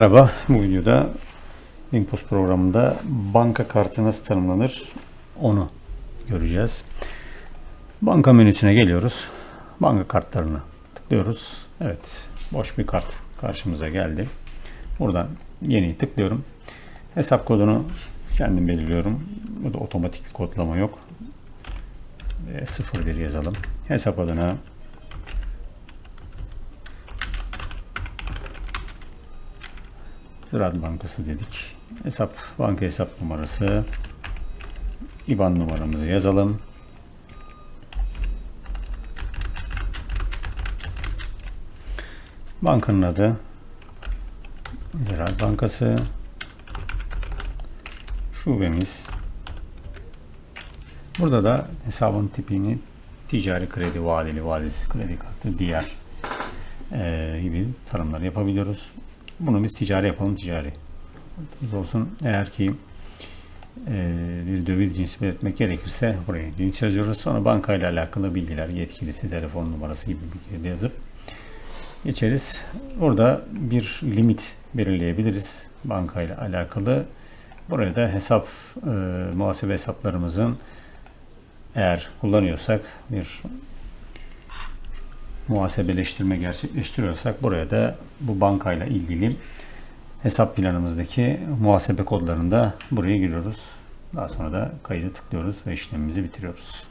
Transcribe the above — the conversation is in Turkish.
Merhaba, bu videoda Limpos programında banka kartı nasıl tanımlanır onu göreceğiz. Banka menüsüne geliyoruz. Banka kartlarına tıklıyoruz. Evet, boş bir kart karşımıza geldi. Buradan yeni tıklıyorum. Hesap kodunu kendim belirliyorum. Bu da otomatik bir kodlama yok. E, 01 yazalım. Hesap adına Ziraat Bankası dedik. Hesap, banka hesap numarası. IBAN numaramızı yazalım. Bankanın adı Ziraat Bankası. Şubemiz. Burada da hesabın tipini ticari kredi, vadeli, vadesiz kredi kartı, diğer eee, gibi tanımlar yapabiliyoruz. Bunu biz ticari yapalım ticari. Biz olsun eğer ki eee, bir döviz cinsi belirtmek gerekirse buraya cins yazıyoruz. Sonra bankayla alakalı bilgiler, yetkilisi, telefon numarası gibi bilgileri de yazıp geçeriz. Burada bir limit belirleyebiliriz bankayla alakalı. Buraya da hesap, eee muhasebe hesaplarımızın eğer kullanıyorsak bir muhasebeleştirme gerçekleştiriyorsak buraya da bu bankayla ilgili hesap planımızdaki muhasebe kodlarını da buraya giriyoruz. Daha sonra da kaydı tıklıyoruz ve işlemimizi bitiriyoruz.